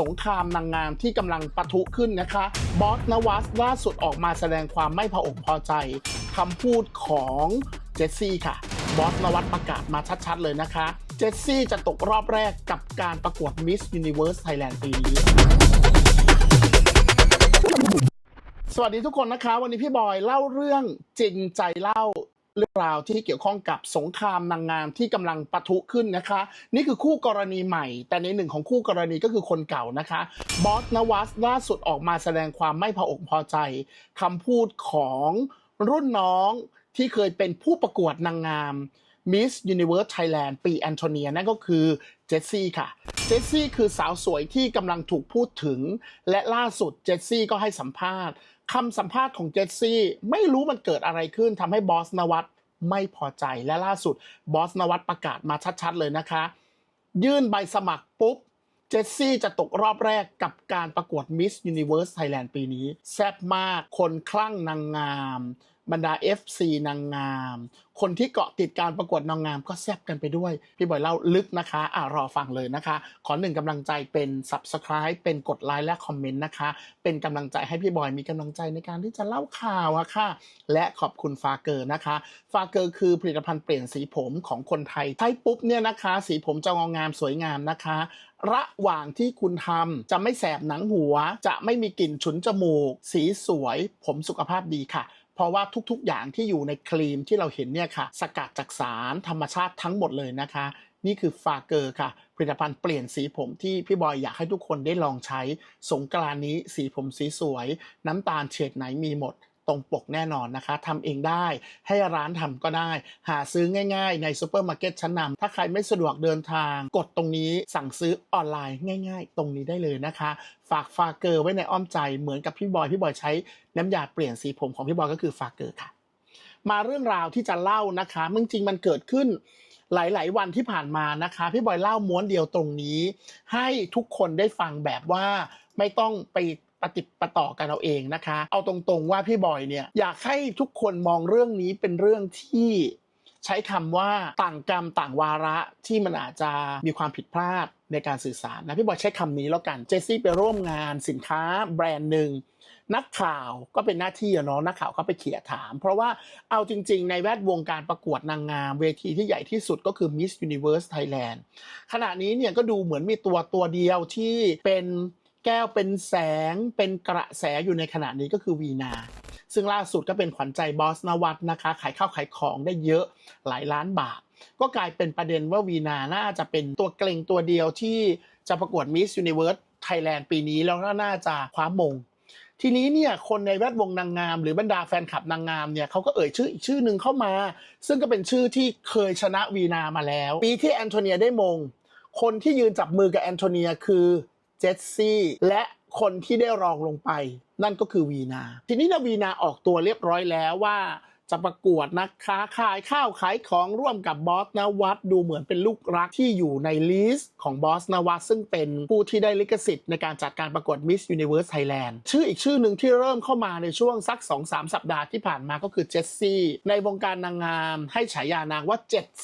สงครามนางงามที่กำลังปะทุขึ้นนะคะ บอสนวัสล่าสุดออกมาแสดงความไม่พออกพอใจคำพูดของเจสซี่ค่ะ บอสนวัสประกาศมาชัดๆเลยนะคะ เจสซี่จะตกรอบแรกกับการประกวด Miss Universe Thailand ปีนี้สวัสดีทุกคนนะคะ วันนี้พี่บอยเล่าเรื่องจริงใจเล่า เรื่องราวที่เกี่ยวข้องกับสงครามนางงามที่กำลังปะทุขึ้นนะคะ นี่คือคู่กรณีใหม่ แต่ในหนึ่งของคู่กรณีก็คือคนเก่านะคะ บอสนวัสล่าสุดออกมาแสดงความไม่พออกพอใจคำพูดของรุ่นน้องที่เคยเป็นผู้ประกวดนางงาม Miss Universe Thailand ปีแอนโทเนียนั่นก็คือเจสซี่ค่ะ เจสซี่คือสาวสวยที่กำลังถูกพูดถึง และล่าสุดเจสซี่ก็ให้สัมภาษณ์ คำสัมภาษณ์ของเจสซี่ไม่รู้มันเกิดอะไรขึ้นทำให้บอสนวัตไม่พอใจและล่าสุดบอสนวัตประกาศมาชัดๆเลยนะคะ ยื่นใบสมัครปุ๊บเจสซี่จะตกรอบแรกกับการประกวด Miss Universe Thailand ปีนี้ แซ่บมากคนคลั่งนางงาม บรรดา FC นางงาม คนที่เกาะติดการประกวดนางงามก็แซบกันไปด้วย พี่บอยเล่าลึกนะคะอ่ารอฟังเลยนะคะ ขอหนึ่งกำลังใจเป็น Subscribe เป็นกดไลค์และคอมเมนต์นะคะ เป็นกำลังใจให้พี่บอยมีกำลังใจในการที่จะเล่าข่าวอะค่ะ และขอบคุณฟาเกอร์นะคะ ฟาเกอร์คือผลิตภัณฑ์เปลี่ยนสีผมของคนไทยใช้ปุ๊บเนี่ยนะคะ สีผมจะงองามสวยงามนะคะระหว่างที่คุณทำจะไม่แสบหนังหัว จะไม่มีกลิ่นฉุนจมูก สีสวย ผมสุขภาพดีค่ะ เพราะว่าทุกๆ อย่างที่อยู่ในครีมที่เราเห็นเนี่ยค่ะ สกัดจากสารธรรมชาติทั้งหมดเลยนะคะ นี่คือฟาเกอร์ค่ะ ผลิตภัณฑ์เปลี่ยนสีผมที่พี่บอยอยากให้ทุกคนได้ลองใช้ สงกรานนี้สีผมสีสวย น้ำตาลเฉดไหนมีหมด ตรงปกแน่นอนนะคะทำเองได้ให้ร้านทำก็ได้ หาซื้อง่าย ๆ ในซูเปอร์มาร์เก็ตชั้นนำถ้าใครไม่สะดวกเดินทาง กดตรงนี้สั่งซื้อออนไลน์ง่าย ๆ ตรงนี้ได้เลยนะคะ ฝากฟาเกอร์ไว้ในอ้อมใจเหมือนกับพี่บอยพี่บอยใช้น้ำยาเปลี่ยนสีผมของพี่บอยก็คือฟาเกอร์ค่ะ มาเรื่องราวที่จะเล่านะคะมึงจริงมันเกิดขึ้นหลาย ๆ วันที่ผ่านมานะคะ พี่บอยเล่าม้วนเดียวตรงนี้ ให้ทุกคนได้ฟังแบบว่าไม่ต้องไป ปฏิดประต่อกันเอาเองนะคะ เอาตรงๆว่าพี่บอยเนี่ยอยากให้ทุกคนมองเรื่องนี้เป็นเรื่องที่ใช้คำว่าต่างกรรมต่างวาระที่มันอาจจะมีความผิดพลาดในการสื่อสารนะพี่บอยใช้คำนี้แล้วกันเจสซี่ไปร่วมงานสินค้าแบรนด์หนึ่งนักข่าวก็เป็นหน้าที่เนาะนักข่าวก็ไปเขี่ยถาม เพราะว่าเอาจริง ๆ ในแวดวงการประกวดนางงาม เวทีที่ใหญ่ที่สุดก็คือ Miss Universe Thailand ขณะนี้เนี่ยก็ดูเหมือนมีตัวตัวเดียวที่เป็น แก้วเป็นแสงเป็นกระแสอยู่ในขณะนี้ก็คือวีนา ซึ่งล่าสุดก็เป็นขวัญใจบอสนวัตนะคะ ขายข้าวขายของได้เยอะหลายล้านบาท ก็กลายเป็นประเด็นว่าวีนาน่าจะเป็นตัวเกรงตัวเดียวที่จะประกวด Miss Universe Thailand ปีนี้แล้วก็น่าจะคว้ามง ทีนี้เนี่ยคนในแวดวงนางงาม หรือบรรดาแฟนคลับนางงามเนี่ยเขาก็เอ่ยชื่ออีกชื่อหนึ่งเข้ามา ซึ่งก็เป็นชื่อที่เคยชนะวีนามาแล้ว ปีที่แอนโทเนียได้มง คนที่ยืนจับมือกับแอนโทเนียคือ จสซี่และคนที่ได้รองลงไป นั่นก็คือวีนา ทีนี้นะวีนาออกตัวเรียบร้อยแล้วว่าจะประกวดนะคะขายข้าวขายของร่วมกับบอสนวัตดูเหมือนเป็นลูกรักที่อยู่ในลิสต์ของบอสนวัตซึ่งเป็นผู้ที่ได้ลิขสิทธิ์ในการจัดการประกวด Miss Universe Thailand ชื่ออีกชื่อหนึ่งที่เริ่มเข้ามาในช่วงสัก 2-3 สัปดาห์ที่ผ่านมาก็คือเจสซี่ในวงการนางงามให้ฉายานางว่า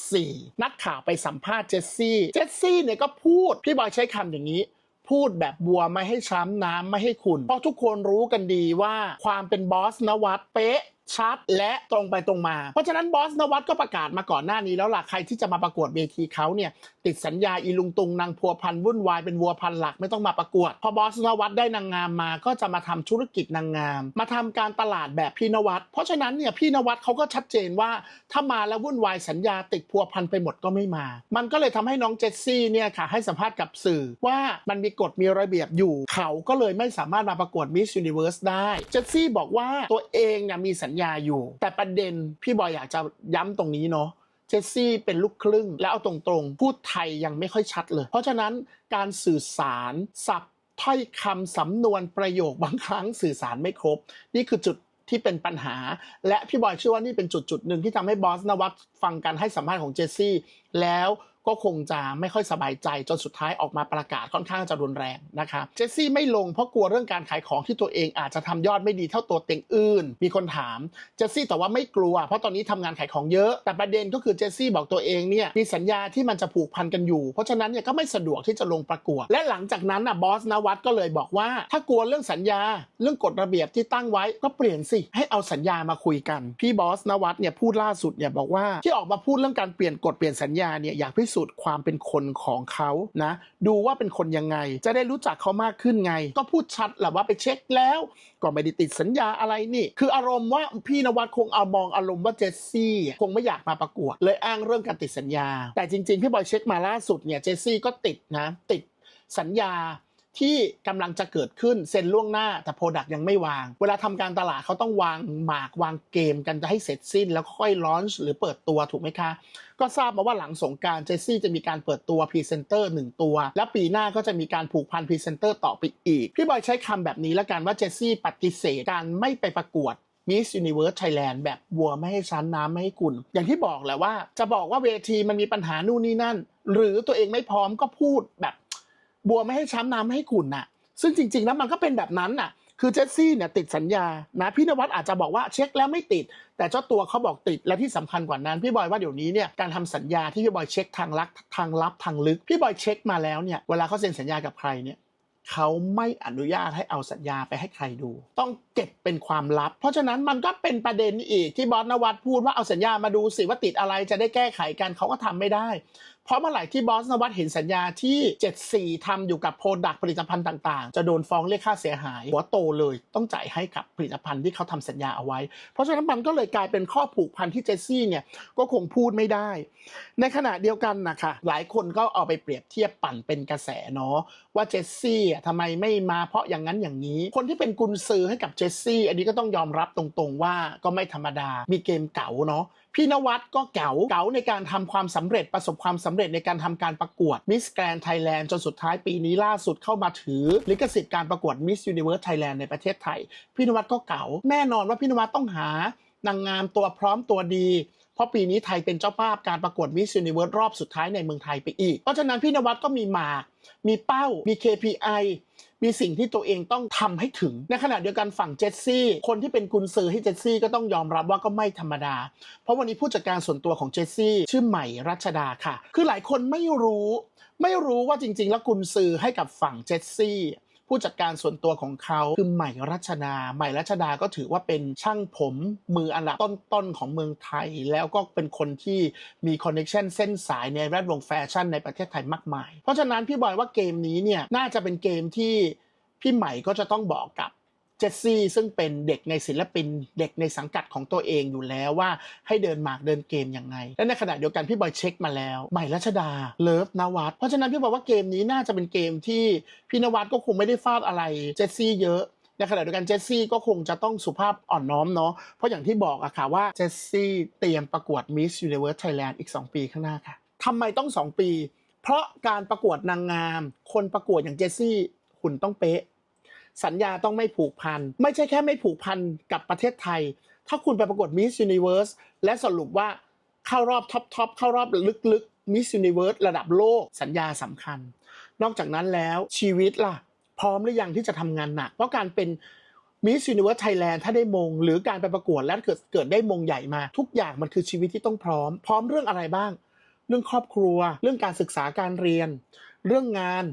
74 นักข่าวไปสัมภาษณ์เจสซี่เจสซี่เนี่ยก็พูดพี่บอยใช้คำอย่างนี้ พูดแบบบัวไม่ให้ช้ำน้ำไม่ให้ขุนเพราะทุกคนรู้กันดีว่าความเป็นบอสนวัตเป๊ะ ชัด และตรงไปตรงมา เพราะฉะนั้นบอสนวัตก็ประกาศมาก่อนหน้านี้แล้วล่ะใครที่จะมาประกวดเวทีเขาเนี่ยติดสัญญาอีลุงตุงนางพัวพันวุ่นวายเป็นวัวพันหลักไม่ต้องมาประกวด พอบอสนวัตได้นางงามมาก็จะมาทำธุรกิจนางงาม มาทำการตลาดแบบพี่นวัตเพราะฉะนั้นเนี่ยพี่นวัตเขาก็ชัดเจนว่าถ้ามาแล้ววุ่นวายสัญญาติดพัวพันไปหมดก็ไม่มา มันก็เลยทำให้น้องเจสซี่เนี่ยค่ะให้สัมภาษณ์กับสื่อว่ามันมีกฎมีระเบียบอยู่ เขาก็เลยไม่สามารถมาประกวด Miss Universe ได้เจสซี่บอกว่าตัวเองเนี่ยมีสัญญาอยู่ แต่ประเด็นพี่บอยอยากจะย้ำตรงนี้เนาะเจสซี่เป็นลูกครึ่ง แล้วเอาตรงๆ พูดไทยยังไม่ค่อยชัดเลย เพราะฉะนั้นการสื่อสารสับถ้อยคำสำนวนประโยคบางครั้งสื่อสารไม่ครบ นี่คือจุดที่เป็นปัญหา และพี่บอยเชื่อว่านี่เป็นจุดจุดหนึ่งที่ทำให้บอสนวัตฟังการให้สัมภาษณ์ของเจสซี่แล้ว ก็คงจะไม่ค่อยสบายใจจนสุดท้ายออกมาประกาศค่อนข้างจะรุนแรงนะคะเจสซี่ไม่ลงเพราะกลัวเรื่องการขายของที่ตัวเองอาจจะทำยอดไม่ดีเท่าตัวเต็งอื่น มีคนถามเจสซี่แต่ว่าไม่กลัว เพราะตอนนี้ทำงานขายของเยอะ แต่ประเด็นก็คือเจสซี่บอกตัวเองเนี่ยมีสัญญาที่มันจะผูกพันกันอยู่ เพราะฉะนั้นเนี่ยก็ไม่สะดวกที่จะลงประกวด และหลังจากนั้นน่ะบอสนวัตก็เลยบอกว่า ถ้ากลัวเรื่องสัญญา เรื่องกฎระเบียบที่ตั้งไว้ก็เปลี่ยนสิให้เอาสัญญามาคุยกันพี่บอสนวัตเนี่ยพูดล่าสุดเนี่ยบอกว่าที่ออกมาพูดเรื่องการเปลี่ยนกฎเปลี่ยนสัญญาเนี่ยอยากพิสูจน์ความเป็นคนของเขานะดูว่าเป็นคนยังไง จะได้รู้จักเขามากขึ้นไง ก็พูดชัดแหละว่าไปเช็คแล้ว ก็ไม่ได้ติดสัญญาอะไรนี่ คืออารมณ์ว่าพี่นวัดคงเอามองอารมณ์ว่าเจสซี่คงไม่อยากมาประกวด เลยอ้างเรื่องการติดสัญญา แต่จริงๆพี่บอยเช็คมาล่าสุดเนี่ยเจสซี่ก็ติดนะติดสัญญา ที่กำลังจะเกิดขึ้นเซ็นล่วงหน้าแต่โปรดักต์ยังไม่วาง เวลาทำการตลาดเขาต้องวางหมากวางเกมกันจะให้เสร็จสิ้น แล้วค่อยลอนช์หรือเปิดตัวถูกไหมคะ ก็ทราบมาว่าหลังสงการเจสซี่จะมีการเปิดตัวพรีเซนเตอร์หนึ่งตัว และปีหน้าก็จะมีการผูกพันพรีเซนเตอร์ต่อไปอีก พี่บอยใช้คำแบบนี้แล้วกันว่าเจสซี่ปฏิเสธการไม่ไปประกวด Miss Universe Thailand แบบวัวไม่ให้ชั้นน้ำไม่ให้กุนอย่างที่บอกแหละว่า จะบอกว่าเวทีมันมีปัญหานู่นนี่นั่น หรือตัวเองไม่พร้อมก็พูดแบบ บัวไม่ให้ช้ำน้ำไม่ให้ขุ่นน่ะ ซึ่งจริง ๆ แล้วมันก็เป็นแบบนั้นน่ะ คือเจสซี่เนี่ยติดสัญญานะพี่นวัดอาจจะบอกว่าเช็คแล้วไม่ติด แต่เจ้าตัวเขาบอกติดและที่สำคัญกว่านั้น พี่บอยว่าเดี๋ยวนี้เนี่ยการทำสัญญาที่พี่บอยเช็คทางลักทางลับทางลึก พี่บอยเช็คมาแล้วเนี่ยเวลาเขาเซ็นสัญญากับใครเนี่ยเขาไม่อนุญาตให้เอาสัญญาไปให้ใครดู ต้องเก็บเป็นความลับ เพราะฉะนั้นมันก็เป็นประเด็นอีกที่บอสนวัดพูดว่าเอาสัญญามาดูสิว่าติดอะไรจะได้แก้ไขกันเขาก็ทำไม่ได้ เพราะเมื่อไหร่ที่บอสนวัตเห็นสัญญาที่ 74ทำอยู่กับโปรดักผลิตภัณฑ์ต่างๆ จะโดนฟ้องเรียกค่าเสียหาย หัวโตเลยต้องจ่ายให้กับผลิตภัณฑ์ที่เขาทำสัญญาเอาไว้ เพราะฉะนั้นมันก็เลยกลายเป็นข้อผูกพันที่เจสซี่เนี่ยก็คงพูดไม่ได้ ในขณะเดียวกันนะคะหลายคนก็เอาไปเปรียบเทียบปั่นเป็นกระแสเนาะว่าเจสซี่ทำไมไม่มาเพราะอย่างนั้นอย่างนี้ คนที่เป็นกุญซือให้กับจสซี่อันนี้ก็ต้องยอมรับตรงๆว่าก็ไม่ธรรมดา มีเกมเก๋าเนาะพี่นวัดก็เก๋าเก๋าในการทำความสำเร็จประสบความสำเร็จในการทำการประกวด Miss Grand Thailand จนสุดท้ายปีนี้ล่าสุดเข้ามาถือ ลิขสิทธิ์การประกวด Miss Universe Thailand ในประเทศไทย พี่นวัดก็เก๋าแน่นอนว่าพี่นวัดต้องหานางงามตัวพร้อมตัวดี เพราะปีนี้ไทยเป็นเจ้าภาพการประกวด Miss Universe รอบสุดท้ายในเมืองไทยไปอีก เพราะฉะนั้นพี่นวัดก็มีหมาก มีเป้า มี KPI มีสิ่งที่ตัวเองต้องทำให้ถึง ในขณะเดียวกันฝั่งเจสซี่คนที่เป็นกุญซือให้เจสซี่ก็ต้องยอมรับว่าก็ไม่ธรรมดา เพราะวันนี้ผู้จัดการส่วนตัวของเจสซี่ชื่อใหม่รัชดาค่ะ คือหลายคนไม่รู้ ไม่รู้ว่าจริง ๆ แล้วกุญซือให้กับฝั่งเจสซี่ ผู้จัดการส่วนตัวของเขาคือใหม่รัชดา ใหม่รัชดาก็ถือว่าเป็นช่างผมมืออันดับต้นๆของเมืองไทย แล้วก็เป็นคนที่มีคอนเนคชันเส้นสายในแวดวงแฟชั่นในประเทศไทยมากมาย เพราะฉะนั้นพี่บอยว่าเกมนี้เนี่ยน่าจะเป็นเกมที่พี่ใหม่ก็จะต้องบอกกับ เจสซี่ซึ่งเป็นเด็กในศิลปินเด็กในสังกัดของตัวเองอยู่แล้วว่าให้เดินหมากเดินเกมยังไง และในขณะเดียวกันพี่บอยเช็คมาแล้ว ใหม่รัชดาเลิฟนวัดเพราะฉะนั้นพี่บอกว่าเกมนี้น่าจะเป็นเกมที่พี่นวัดก็คงไม่ได้ฟาดอะไรเจสซี่เยอะในขณะเดียวกันเจสซี่ก็คงจะต้องสุภาพอ่อนน้อมเนาะเพราะอย่างที่บอกอะค่ะว่าเจสซี่เตรียมประกวด Miss Universe Thailand อีก 2 ปีข้างหน้าค่ะทำไมต้อง 2 ปี เพราะการประกวดนางงาม คนประกวดอย่างเจสซี่หุ่นต้องเป๊ะ สัญญาต้องไม่ผูกพัน ไม่ใช่แค่ไม่ผูกพันกับประเทศไทย ถ้าคุณไปประกวด Miss Universe และสรุปว่าเข้ารอบท็อปทอปเข้ารอบลึกๆ Miss Universe ระดับโลกสัญญาสำคัญ นอกจากนั้นแล้วชีวิตล่ะ พร้อมหรือยังที่จะทำงานหนัก เพราะการเป็น Miss Universe Thailand ถ้าได้มง หรือการไปประกวดแล้วเกิดเกิดได้มงใหญ่มา ทุกอย่างมันคือชีวิตที่ต้องพร้อม พร้อมเรื่องอะไรบ้าง เรื่องครอบครัว เรื่องการศึกษาการเรียน เรื่องงาน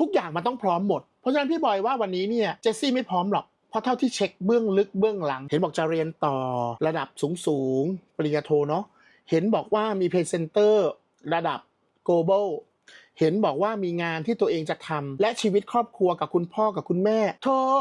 ทุกอย่างมันต้องพร้อมหมด เพราะฉะนั้นพี่บอยว่าวันนี้เนี่ยเจสซี่ไม่พร้อมหรอกเพราะเท่าที่เช็คเบื้องลึกเบื้องหลัง เห็นบอกจะเรียนต่อระดับสูงสูงๆปริญญาโทเนาะเห็นบอกว่ามีเพรีเซนเตอร์ระดับ global เห็นบอกว่ามีงานที่ตัวเองจะทำและชีวิตครอบครัวกับคุณพ่อกับคุณแม่ เธอ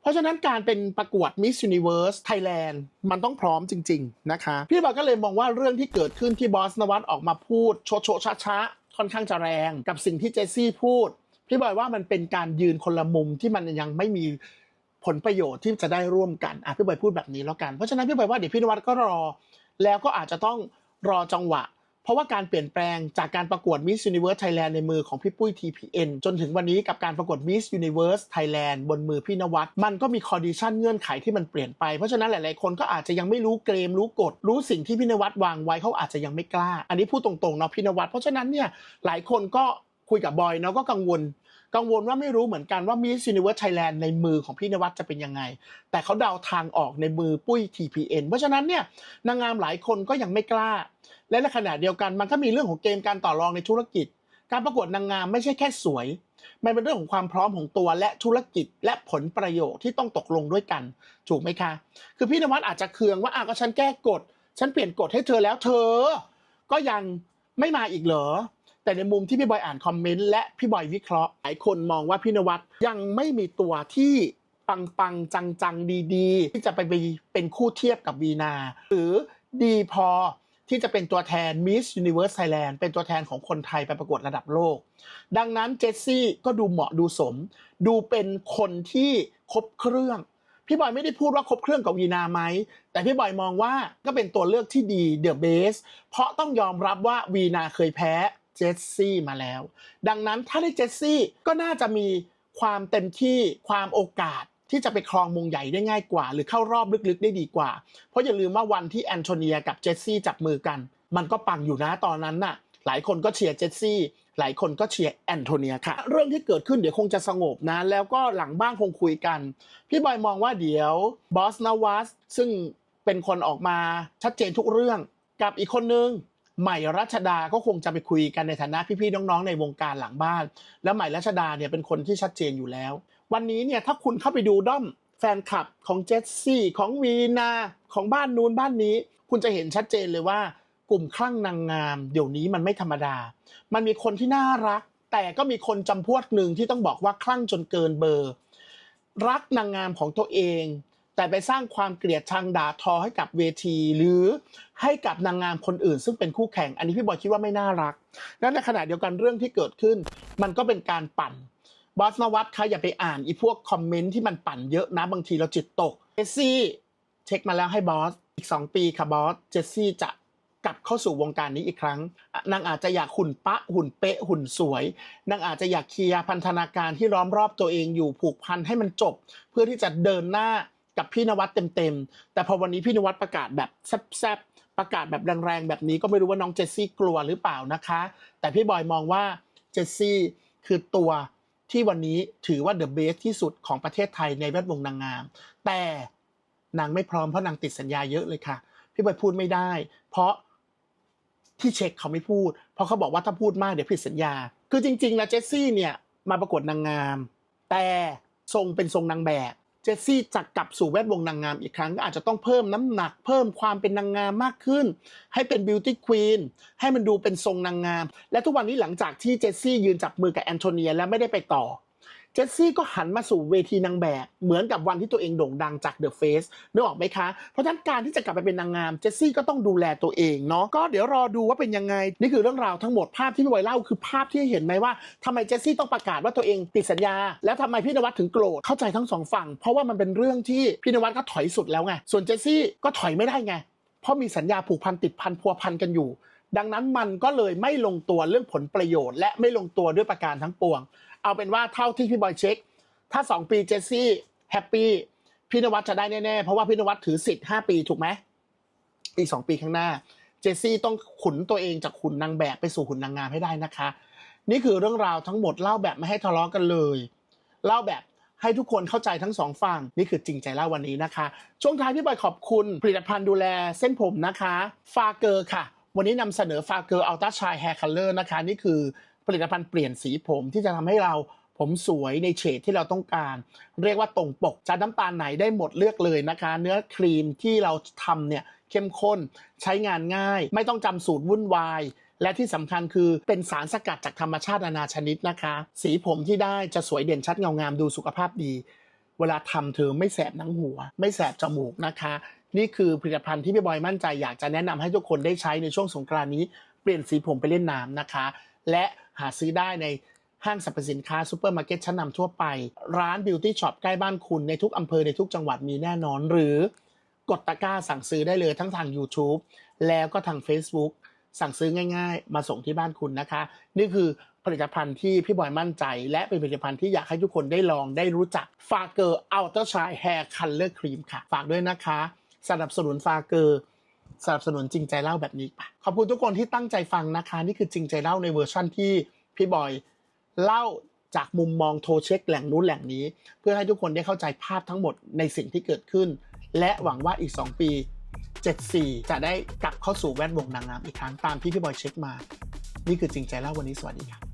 เพราะฉะนั้นการเป็นประกวด Miss Universe Thailand มันต้องพร้อมจริง ๆ นะคะ พี่บอยก็เลยมองว่าเรื่องที่เกิดขึ้นที่บอสนวัตออกมาพูดโชโชชะชะๆค่อนข้างจะแรงกับสิ่งที่เจสซี่พูด พี่บอยว่ามันเป็นการยืนคนละมุมที่มันยังไม่มีผลประโยชน์ที่จะได้ร่วมกันอะพี่บอยพูดแบบนี้แล้วกันเพราะฉะนั้นพี่บอยว่าเดี๋ยวพี่นวัตก็รอ แล้วก็อาจจะต้องรอจังหวะ เพราะว่าการเปลี่ยนแปลงจากการประกวด Miss Universe Thailand ในมือของพี่ปุ้ย TPN จนถึงวันนี้กับการประกวด Miss Universe Thailand บนมือพี่นวัดมันก็มีคอดิชันเงื่อนไขที่มันเปลี่ยนไปเพราะฉะนั้นหลายๆคนก็อาจจะยังไม่รู้เกมรู้กฎรู้สิ่งที่พี่นวัดวางไว้เขาอาจจะยังไม่กล้า อันนี้พูดตรงๆเนาะพี่นวัดเพราะฉะนั้นเนี่ยหลายคนก็ คุยกับบอยเนาะก็กังวล กังวลว่าไม่รู้เหมือนกันว่า Miss Universe Thailand ในมือของพี่นวัดจะเป็นยังไง แต่เขาเดาทางออกในมือปุ้ย TPN เพราะฉะนั้นเนี่ยนางงามหลายคนก็ยังไม่กล้า และในขณะเดียวกันมันก็มีเรื่องของเกมการต่อรองในธุรกิจ การประกวดนางงามไม่ใช่แค่สวยมันเป็นเรื่องของความพร้อมของตัวและธุรกิจและผลประโยชน์ที่ต้องตกลงด้วยกันถูกไหมคะ คือพี่นวัดอาจจะเคืองว่าอะก็ฉันแก้กฎ ฉันเปลี่ยนกฎให้เธอแล้วเธอ ก็ยังไม่มาอีกเหรอ แต่ในมุมที่พี่บอยอ่านคอมเมนต์และพี่บอยวิเคราะห์หลายคนมองว่าพี่นวัดยังไม่มีตัวที่ปังปังๆจังจังๆดีๆ ที่จะไปเป็นคู่เทียบกับวีนา หรือดีพอที่จะเป็นตัวแทน Miss Universe Thailand เป็นตัวแทนของคนไทยไปประกวดระดับโลก ดังนั้นเจสซี่ก็ดูเหมาะดูสม ดูเป็นคนที่ครบเครื่องพี่บอยไม่ได้พูดว่าครบเครื่องกับวีนาไหม แต่พี่บอยมองว่าก็เป็นตัวเลือกที่ดีเดอะเบสเพราะต้องยอมรับว่าวีนาเคยแพ้ เจสซี่มาแล้ว ดังนั้นถ้าได้เจสซี่ก็น่าจะมีความเต็มที่ความโอกาสที่จะไปครองมงใหญ่ได้ง่ายกว่า หรือเข้ารอบลึกๆได้ดีกว่า เพราะอย่าลืมว่าวันที่แอนโทเนียกับเจสซี่จับมือกัน มันก็ปังอยู่นะตอนนั้นน่ะ หลายคนก็เชียร์เจสซี่หลายคนก็เชียร์แอนโทเนียค่ะ เรื่องที่เกิดขึ้นเดี๋ยวคงจะสงบนะ แล้วก็หลังบ้านคงคุยกัน พี่บอยมองว่าเดี๋ยวบอสนวัสซึ่งเป็นคนออกมาชัดเจนทุกเรื่องกับอีกคนนึง ใหม่รัชดาก็คงจะไปคุยกันในฐานะพี่ๆน้องๆในวงการหลังบ้าน แล้วใหม่รัชดาเนี่ยเป็นคนที่ชัดเจนอยู่แล้ว วันนี้เนี่ยถ้าคุณเข้าไปดูด้อมแฟนคลับของเจสซี่ของวีนาของบ้านนู้นบ้านนี้ คุณจะเห็นชัดเจนเลยว่ากลุ่มคลั่งนางงาม เดี๋ยวนี้มันไม่ธรรมดา มันมีคนที่น่ารัก แต่ก็มีคนจำพวกหนึ่งที่ต้องบอกว่าคลั่งจนเกินเบอร์ รักนางงามของตัวเอง แต่ไปสร้างความเกลียดชังด่าทอให้กับเวที หรือให้กับนางงามคนอื่น ซึ่งเป็นคู่แข่ง อันนี้พี่บอยคิดว่าไม่น่ารักและในขณะเดียวกันเรื่องที่เกิดขึ้น มันก็เป็นการปั่นบอสนวัตคะอย่าไปอ่านอีพวกคอมเมนต์ที่มันปั่นเยอะนะบางทีเราจิตตกเจสซี่เช็คมาแล้วให้บอสอีก 2 ปีค่ะบอสเจสซี่จะกลับเข้าสู่วงการนี้อีกครั้ง นางอาจจะอยากหุ่นปะหุ่นเป๊ะหุ่นสวย นางอาจจะอยากเคลียร์พันธนาการที่ล้อมรอบตัวเองอยู่ผูกพันให้มันจบ เพื่อที่จะเดินหน้า กับพี่นวัดเต็มๆ แต่พอวันนี้พี่นวัดประกาศแบบแซบๆ ประกาศแบบแรงๆ แบบนี้ก็ไม่รู้ว่าน้องเจสซี่กลัวหรือเปล่านะคะ แต่พี่บอยมองว่าเจสซี่คือตัวที่วันนี้ถือว่าเดอะเบสที่สุดของประเทศไทยในแวดวงนางงาม แต่นางไม่พร้อมเพราะนางติดสัญญาเยอะเลยค่ะ พี่บอยพูดไม่ได้ เพราะที่เช็คเขาไม่พูด เพราะเขาบอกว่าถ้าพูดมากเดี๋ยวผิดสัญญา คือจริงๆแล้วเจสซี่เนี่ยมาประกวดนางงาม แต่ทรงเป็นทรงนางแบบ เจสซี่จะกลับสู่แวดวงนางงามอีกครั้งก็อาจจะต้องเพิ่มน้ำหนัก เพิ่มความเป็นนางงามมากขึ้น ให้เป็นบิวตี้ควีนให้มันดูเป็นทรงนางงาม และทุกวันนี้หลังจากที่เจสซี่ยืนจับมือกับแอนโทเนียแล้วไม่ได้ไปต่อ เจสซี่ก็หันมาสู่เวทีนางแบบเหมือนกับวันที่ตัวเองโด่งดังจากเดอะเฟสนึกออกไหมคะ เพราะฉะนั้นการที่จะกลับไปเป็นนางงามเจสซี่ก็ต้องดูแลตัวเองเนาะก็เดี๋ยวรอดูว่าเป็นยังไง นี่คือเรื่องราวทั้งหมดภาพที่พี่บอยเล่าคือภาพที่เห็นไหมว่าทำไมเจสซี่ต้องประกาศว่าตัวเองติดสัญญา แล้วทำไมพี่นวัดถึงโกรธเข้าใจทั้งสองฝั่ง เพราะว่ามันเป็นเรื่องที่พี่นวัดก็ถอยสุดแล้วไงส่วนเจสซี่ก็ถอยไม่ได้ไงเพราะมีสัญญาผูกพันติดพันพัวพันกันอยู่ ดังนั้นมันก็เลยไม่ลงตัวเรื่องผลประโยชน์ และไม่ลงตัวด้วยประการทั้งปวง เอาเป็นว่าเท่าที่พี่บอยเช็ค ถ้า 2 ปีเจสซี่แฮปปี้พี่นวัดจะได้แน่ๆ เพราะว่าพี่นวัดถือสิทธิ์5ปีถูกไหมอีก 2 ปีข้างหน้า เจสซี่ต้องขุนตัวเองจากขุนนางแบบไปสู่ขุนนางงามให้ได้นะคะ นี่คือเรื่องราวทั้งหมดเล่าแบบไม่ให้ทะเลาะกันเลยเล่าแบบให้ทุกคนเข้าใจทั้งสองฝั่งนี่คือจริงใจเล่าวันนี้นะคะ ช่วงท้ายพี่บอยขอบคุณผลิตภัณฑ์ดูแลเส้นผมนะคะ ฟาเกอร์ค่ะ วันนี้นำเสนอฟาเกอร์อัลต้าชายแฮร์คัลเลอร์นะคะนี่คือผลิตภัณฑ์เปลี่ยนสีผมที่จะทำให้เราผมสวยในเฉดที่เราต้องการ เรียกว่าตรงปกจะน้ำตาลไหนได้หมดเลือกเลยนะคะ เนื้อครีมที่เราทำเนี่ยเข้มข้นใช้งานง่าย ไม่ต้องจำสูตรวุ่นวาย และที่สำคัญคือเป็นสารสกัดจากธรรมชาตินานาชนิดนะคะ สีผมที่ได้จะสวยเด่นชัดเงางามดูสุขภาพดี เวลาทำเธอไม่แสบหนังหัว ไม่แสบจมูกนะคะ นี่คือผลิตภัณฑ์ที่พี่บอยมั่นใจอยากจะแนะนำให้ทุกคนได้ใช้ในช่วงสงกรานนี้ เปลี่ยนสีผมไปเล่นน้ำนะคะ และหาซื้อได้ในห้างสรรพสินค้าซูเปอร์มาร์เก็ตชั้นนำทั่วไป ร้านบิวตี้ช็อปใกล้บ้านคุณในทุกอำเภอในทุกจังหวัดมีแน่นอน หรือกดตะกร้าสั่งซื้อได้เลยทั้งทาง YouTube แล้วก็ทาง Facebook สั่งซื้อง่าย ๆ มาส่งที่บ้านคุณนะคะ นี่คือผลิตภัณฑ์ที่พี่บอยมั่นใจ และเป็นผลิตภัณฑ์ที่อยากให้ทุกคนได้ลองได้รู้จักฟาเกอร์อัลตอร้าชายแฮร์คัลเลอร์ครีมค่ะ ฝากด้วยนะคะ สนับสนุนฟาเกอร์สนับสนุนจริงใจเล่าแบบนี้ปะขอบคุณทุกคนที่ตั้งใจฟังนะคะ นี่คือจริงใจเล่าในเวอร์ชั่นที่พี่บอยเล่าจากมุมมองโทรเช็คแหล่งนู้นแหล่งนี้ เพื่อให้ทุกคนได้เข้าใจภาพทั้งหมดในสิ่งที่เกิดขึ้น และหวังว่าอีก 2 ปี 74 จะได้กลับเข้าสู่แวดวงนางงามอีกครั้งตามที่พี่บอยเช็คมา นี่คือจริงใจเล่าวันนี้สวัสดีครับ